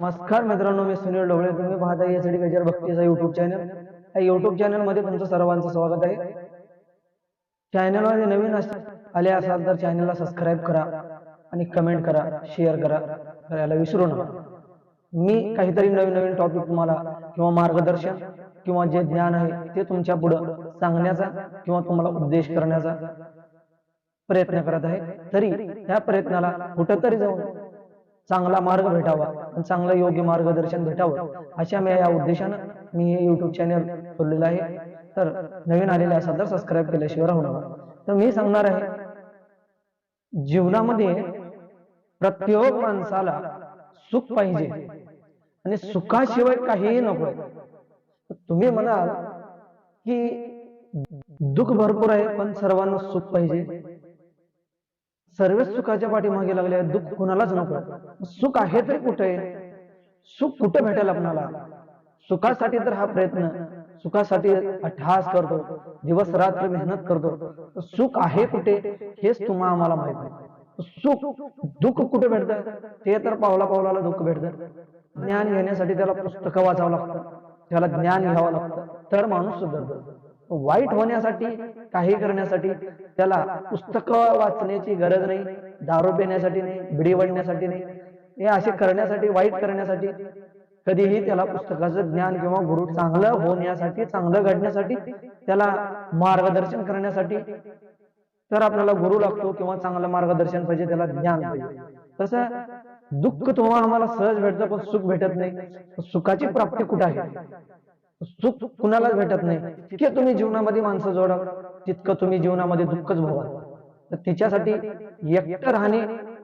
नमस्कार मित्रांनो मी सुनील डोळे तुम्ही पाहता यासाठी गजर भक्तीचा युट्यूब चॅनल या युट्यूब चॅनलमध्ये तुमचं सर्वांचं स्वागत आहे. चॅनलमध्ये नवीन आले असाल तर चॅनलला सबस्क्राईब करा आणि कमेंट करा शेअर करा करायला विसरू नका. मी काहीतरी नवीन नवीन टॉपिक तुम्हाला किंवा मार्गदर्शन किंवा जे ज्ञान आहे ते तुमच्या पुढं सांगण्याचा किंवा तुम्हाला उपदेश करण्याचा प्रयत्न करत आहे. तरी या प्रयत्नाला कुठंतरी जाऊन चांगला मार्ग भेटावा आणि चांगलं योग्य मार्गदर्शन भेटावं अशा मी या उद्देशानं मी हे युट्यूब चॅनल खोललेलं आहे. तर नवीन आलेले असाल तर सबस्क्राईब केल्याशिवाय राहू नका. तर मी सांगणार आहे जीवनामध्ये प्रत्येक माणसाला सुख पाहिजे आणि सुखाशिवाय काहीही नको. तुम्ही म्हणाल की दुःख भरपूर आहे पण सर्वांना सुख पाहिजे. सर्वच सुखाच्या पाठीमागे लागले दुःख कुणालाच नको. सुख आहे तरी कुठे? सुख कुठे भेटेल आपणाला? सुखासाठी तर हा प्रयत्न सुखासाठी अठ्ठास करतो. दिवस रात्र मेहनत करतो. सुख आहे कुठे? हेच तुम्हा आम्हाला माहीत नाही. सुख दुःख कुठे भेटतं? ते तर पावला पावलाला दुःख भेटतं. ज्ञान घेण्यासाठी त्याला पुस्तकं वाचावं लागतं. त्याला ज्ञान घ्यावं लागतं. तर माणूस सुधारतो. वाईट होण्यासाठी काही करण्यासाठी त्याला पुस्तकं वाचण्याची गरज नाही दारू पिण्यासाठी नाही बिडी वडण्यासाठी नाही. हे असे करण्यासाठी वाईट करण्यासाठी कधीही त्याला पुस्तकाचं ज्ञान किंवा गुरु चांगलं होण्यासाठी चांगलं घडण्यासाठी त्याला मार्गदर्शन करण्यासाठी तर आपल्याला गुरु लागतो किंवा चांगलं मार्गदर्शन पाहिजे त्याला ज्ञान पाहिजे. तसं दुःख तुम्हाला आम्हाला सहज भेटतं पण सुख भेटत नाही. सुखाची प्राप्ती कुठं आहे? सुख कुणालाच भेटत नाही. तितके तुम्ही जीवनामध्ये माणसं जोडा. तितकं तुम्ही जीवनामध्ये दुःखच भोगा. तर तिच्यासाठी एकटं राहणे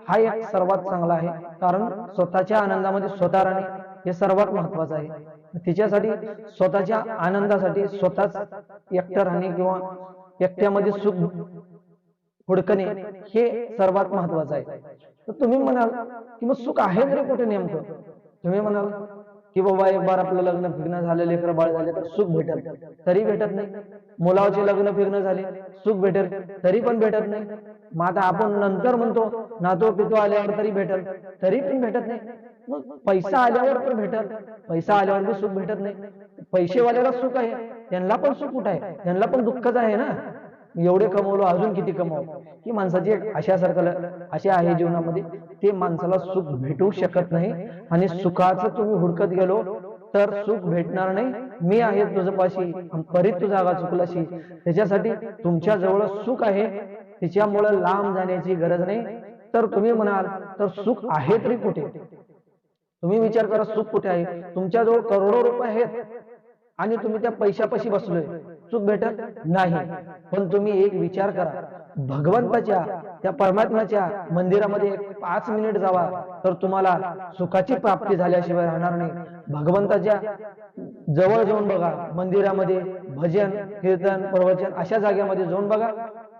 हा एक सर्वात चांगला आहे. कारण स्वतःच्या आनंदामध्ये स्वतः राहणे हे सर्वात महत्वाचं आहे. तिच्यासाठी स्वतःच्या आनंदासाठी स्वतःच एकटं राहणे किंवा एकट्यामध्ये सुख हुडकणे हे सर्वात महत्वाचं आहे. तर तुम्ही म्हणाल की मग सुख आहे तरी कुठे नेमकं? तुम्ही म्हणाल की बाबा एक बार आपलं लग्न फिरणं झालं लेकर बाळ झाले तर सुख भेटत तरी भेटत नाही. मुलाचे लग्न फिरणं झाले सुख भेटेल. तरी पण भेटत नाही. मग आता आपण नंतर म्हणतो नातो पितो आल्यावर तरी भेटत तरी पण भेटत नाही. मग पैसा आल्यावर पण भेटत पैसा आल्यावर बी सुख भेटत नाही. पैसेवाल्याला सुख आहे. त्यांना पण सुख कुठं आहे? त्यांना पण दुःखच आहे ना. एवढे कमवलो अजून किती कमव? ही माणसाची एक अशा असे आहे जीवनामध्ये. ते माणसाला सुख भेटू शकत नाही आणि सुखाचं तुम्ही हुडकत गेलो तर सुख भेटणार नाही. मी आहे तुझं पाशी तुझा तू चुकलाशी त्याच्यासाठी तुमच्या जवळ सुख आहे. तिच्यामुळे लांब जाण्याची गरज नाही. तर तुम्ही म्हणाल तर सुख आहे तरी कुठे? तुम्ही विचार करा सुख कुठे आहे? तुमच्याजवळ करोडो रुपये आहेत आणि तुम्ही त्या पैशापाशी बसलोय. सुख भेटत नाही. पण तुम्ही एक विचार करा. भगवंताच्या त्या परमात्म्याच्या मंदिरामध्ये पाच मिनिट जावा तर तुम्हाला सुखाची प्राप्ती झाल्याशिवाय राहणार नाही. भगवंताच्या जवळ जाऊन बघा. मंदिरामध्ये भजन कीर्तन प्रवचन अशा जागेमध्ये जाऊन बघा.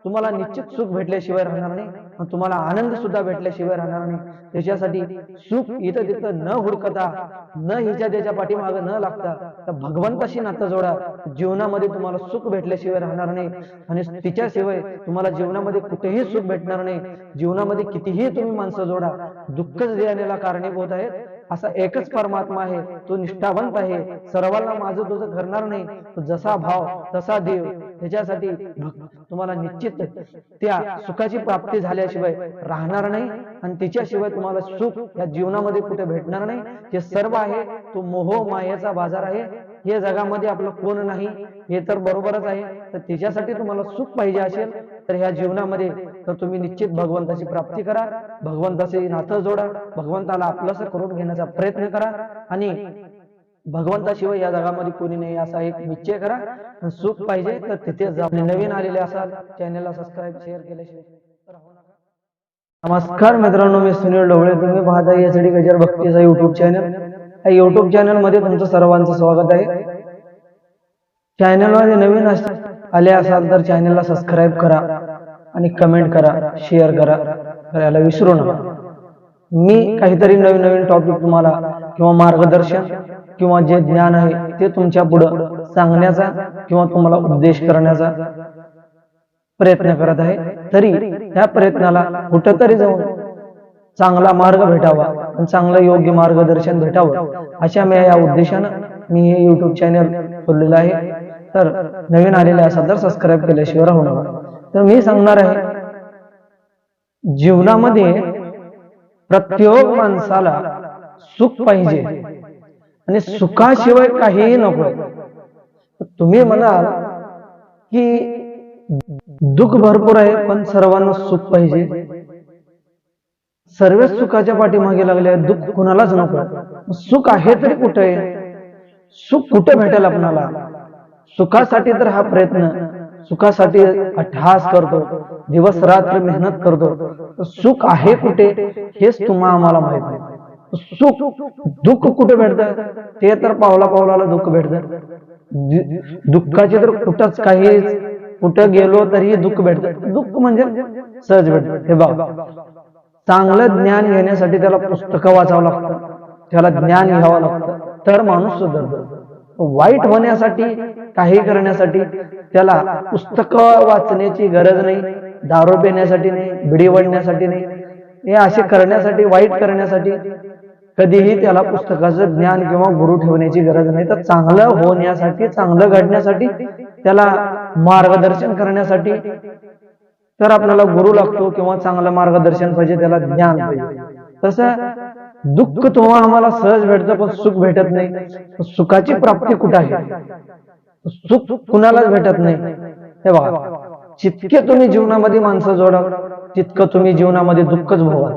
तुम्हाला निश्चित सुख भेटल्याशिवाय राहणार नाही तुम्हाला आनंद सुद्धा भेटल्याशिवाय राहणार नाही. त्याच्यासाठी सुख इथं तिथं न हुडकता न हिच्या त्याच्या पाठीमागं न लागता तर भगवंताशी नातं जोडा. जीवनामध्ये तुम्हाला सुख भेटल्याशिवाय राहणार नाही. आणि तिच्याशिवाय तुम्हाला जीवनामध्ये कुठेही सुख भेटणार नाही. जीवनामध्ये कितीही तुम्ही माणसं जोडा. दुःखच देण्याला कारणीभूत आहेत. असा एकच परमात्मा आहे तो निष्ठावंत आहे. सर्वांना माझं तुझं करणार नाही. तो जसा भाव तसा देव त्याच्यासाठी तुम्हाला निश्चित त्या सुखाची प्राप्ती झाल्याशिवाय राहणार नाही आणि तिच्याशिवाय तुम्हाला सुख या जीवनामध्ये कुठे भेटणार नाही. हे सर्व आहे तो मोह मायेचा बाजार आहे. या जगामध्ये आपलं कोण नाही हे तर बरोबरच आहे. तर तिच्यासाठी तुम्हाला सुख पाहिजे असेल तर ह्या जीवनामध्ये तर तुम्ही निश्चित भगवंताची प्राप्ती करा. भगवंताचे नातं जोडा. भगवंताला आपलंसं करून घेण्याचा प्रयत्न करा. आणि भगवंताशिवाय या जगामध्ये कोणी नाही असा एक निश्चय करा. सुख पाहिजे तर तिथे नवीन आलेले असाल चॅनलला सबस्क्राईब शेअर केल्याशिवाय नमस्कार मित्रांनो मी सुनील डोळे तुम्ही पाहता यासाठी गजर भक्तीचा युट्यूब चॅनल या युट्यूब चॅनलमध्ये तुमचं सर्वांचं स्वागत आहे. चॅनलमध्ये नवीन असतात आले असाल तर चॅनलला सबस्क्राईब करा आणि कमेंट करा शेअर करा करायला विसरू नका. मी काहीतरी नवीन नवीन टॉपिक तुम्हाला किंवा मार्गदर्शन किंवा जे ज्ञान आहे ते तुमच्या पुढं सांगण्याचा किंवा तुम्हाला उपदेश करण्याचा प्रयत्न करत आहे. तरी ह्या प्रयत्नाला कुठंतरी जाऊन चांगला मार्ग भेटावा आणि चांगलं योग्य मार्गदर्शन भेटावं अशा मी या उद्देशानं मी हे युट्यूब चॅनल खोललेलं आहे. तर नवीन आलेले असाल तर सबस्क्राईब केल्याशिवाय राहू नका. तर मी सांगणार आहे जीवनामध्ये प्रत्येक माणसाला सुख पाहिजे आणि सुखाशिवाय काहीही नको. तुम्ही म्हणाल की दुःख भरपूर आहे पण सर्वांना सुख पाहिजे. सर्वच सुखाच्या पाठीमागे लागले दुःख कुणालाच नको. सुख आहे तरी कुठे? आहे सुख कुठे भेटेल आपणाला सुखासाठी तर हा प्रयत्न सुखासाठी अठ्ठास करतो दिवस रात्र मेहनत करतो. सुख आहे कुठे हेच तुम्हा आम्हाला माहीत नाही. सुख दुःख कुठे भेटत? ते तर पावला पावलाला दुःख भेटत. दुःखाचे तर कुठंच काही कुठं गेलो तरीही दुःख भेटत. दुःख म्हणजे सहज भेटत. हे बघा चांगलं ज्ञान घेण्यासाठी त्याला पुस्तकं वाचावं लागतं. त्याला ज्ञान घ्यावं लागतं. तर माणूस सुधारतो. वाईट होण्यासाठी काही करण्यासाठी त्याला पुस्तकं वाचण्याची गरज नाही दारू पिण्यासाठी नाही बिडी वडण्यासाठी नाही. हे असे करण्यासाठी वाईट करण्यासाठी कधीही त्याला पुस्तकाचं ज्ञान किंवा गुरु ठेवण्याची गरज नाही. तर चांगलं होण्यासाठी चांगलं घडण्यासाठी त्याला मार्गदर्शन करण्यासाठी तर आपल्याला गुरु लागतो किंवा चांगलं मार्गदर्शन पाहिजे त्याला ज्ञान पाहिजे. तसं दुःख तुम्हाला आम्हाला सहज भेटतं पण सुख भेटत नाही. सुखाची प्राप्ती कुठं आहे? सुख कुणालाच भेटत नाही. हे बघा जितके तुम्ही जीवनामध्ये माणसं जोडा तितकं तुम्ही जीवनामध्ये दुःखच भोगा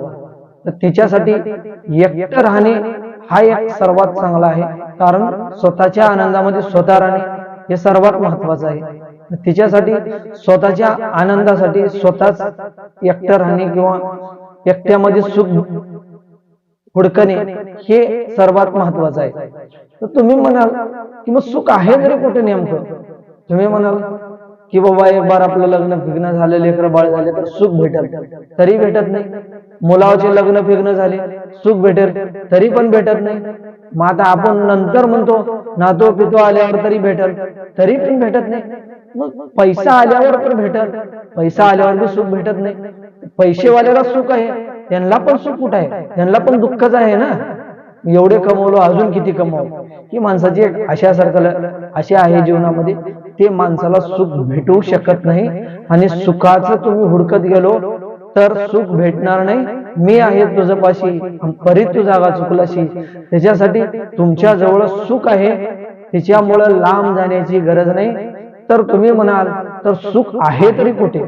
तर तिच्यासाठी एकटं राहणे हा एक सर्वात चांगला आहे. कारण स्वतःच्या आनंदामध्ये स्वतः राहणे हे सर्वात महत्वाचं आहे. तिच्यासाठी स्वतःच्या आनंदासाठी स्वतःच एकटं राहणे किंवा एकट्यामध्ये सुख हुडकणे हे सर्वात महत्वाचं आहे. तर तुम्ही म्हणाल की मग सुख आहे तरी कुठे नेमकं. तुम्ही म्हणाल की बाबा एक बार आपलं लग्न फिग्न झाले लेकर बाळ झाले तर सुख भेटेल. तरी भेटत नाही. मुलाचे लग्न फिग्न झाले सुख भेटेल. तरी पण भेटत नाही. मग आता आपण नंतर म्हणतो नातो पितो आल्यावर तरी भेटल. तरी पण भेटत नाही. मग पैसा आल्यावर तर भेटल. पैसा आल्यावर बी सुख भेटत नाही. पैसेवाल्याला सुख आहे. त्यांना पण सुख कुठं आहे. त्यांना पण दुःखच आहे ना? एवढे कमवलो अजून किती कमवलो ही माणसाची एक अशा सारखं अशी आहे जीवनामध्ये. ते माणसाला सुख भेटू शकत नाही आणि सुखाचं तुम्ही हुडकत गेलो तर सुख भेटणार नाही. मी आहे तुझपाशी परी तू जागा चुकलाशी. त्याच्यासाठी तुमच्या जवळ सुख आहे. त्याच्यामुळं लांब जाण्याची गरज नाही. तर तुम्ही म्हणाल तर सुख आहे तरी कुठे?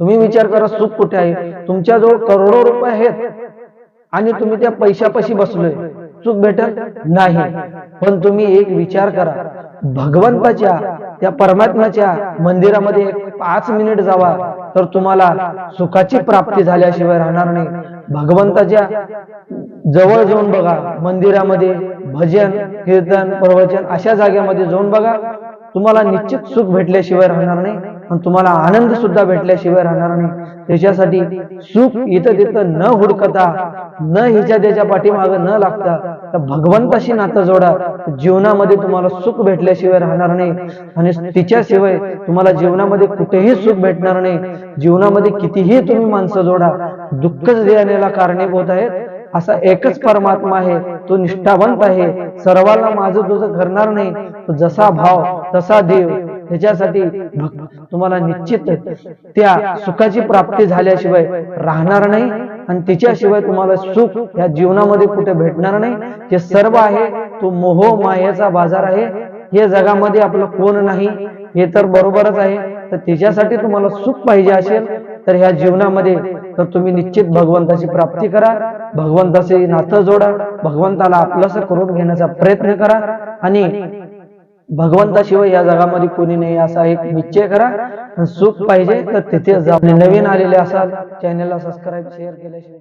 तुम्ही विचार करा सुख कुठे आहे? तुमच्याजवळ करोडो रुपये आहेत आणि तुम्ही त्या पैशापाशी बसलोय. सुख भेटत नाही. पण तुम्ही एक विचार करा. भगवंताच्या त्या परमात्म्याच्या मंदिरामध्ये पाच मिनिट जावा तर तुम्हाला सुखाची प्राप्ती झाल्याशिवाय राहणार नाही. भगवंताच्या जवळ जाऊन बघा. मंदिरामध्ये भजन कीर्तन प्रवचन अशा जागेमध्ये जाऊन बघा. तुम्हाला निश्चित सुख भेटल्याशिवाय राहणार नाही. पण तुम्हाला आनंद सुद्धा भेटल्याशिवाय राहणार नाही. त्याच्यासाठी सुख इथं तिथं न हुडकता न हिच्या त्याच्या पाठीमागं न लागता तर भगवंताशी नातं जोडा. जीवनामध्ये तुम्हाला सुख भेटल्याशिवाय राहणार नाही. आणि तिच्याशिवाय तुम्हाला जीवनामध्ये कुठेही सुख भेटणार नाही. जीवनामध्ये कितीही तुम्ही माणसं जोडा. दुःखच देण्याला कारणीभूत आहेत असा एकच परमात्मा आहे. तो निष्ठावंत आहे. सर्वांना माझं तुझं करणार नाही. जसा भाव तसा देव त्याच्यासाठी तुम्हाला निश्चित त्या सुखाची प्राप्ती झाल्याशिवाय राहणार नाही आणि तिच्याशिवाय तुम्हाला सुख या जीवनामध्ये कुठे भेटणार नाही. ते सर्व आहे तो मोह मायेचा बाजार आहे. हे जगामध्ये आपलं कोण नाही हे तर बरोबरच आहे. तर तिच्यासाठी तुम्हाला सुख पाहिजे असेल तर ह्या जीवनामध्ये तर तुम्ही निश्चित भगवंताची प्राप्ती करा. भगवंताचे नातं जोडा. भगवंताला आपलंसं करून घेण्याचा प्रयत्न करा. आणि भगवंताशिवाय या जगामध्ये कोणी नाही असा एक निश्चय करा. सुख पाहिजे तर तिथे जा. नवीन आलेले असाल चॅनलला सबस्क्राईब शेअर केल्याशिवाय.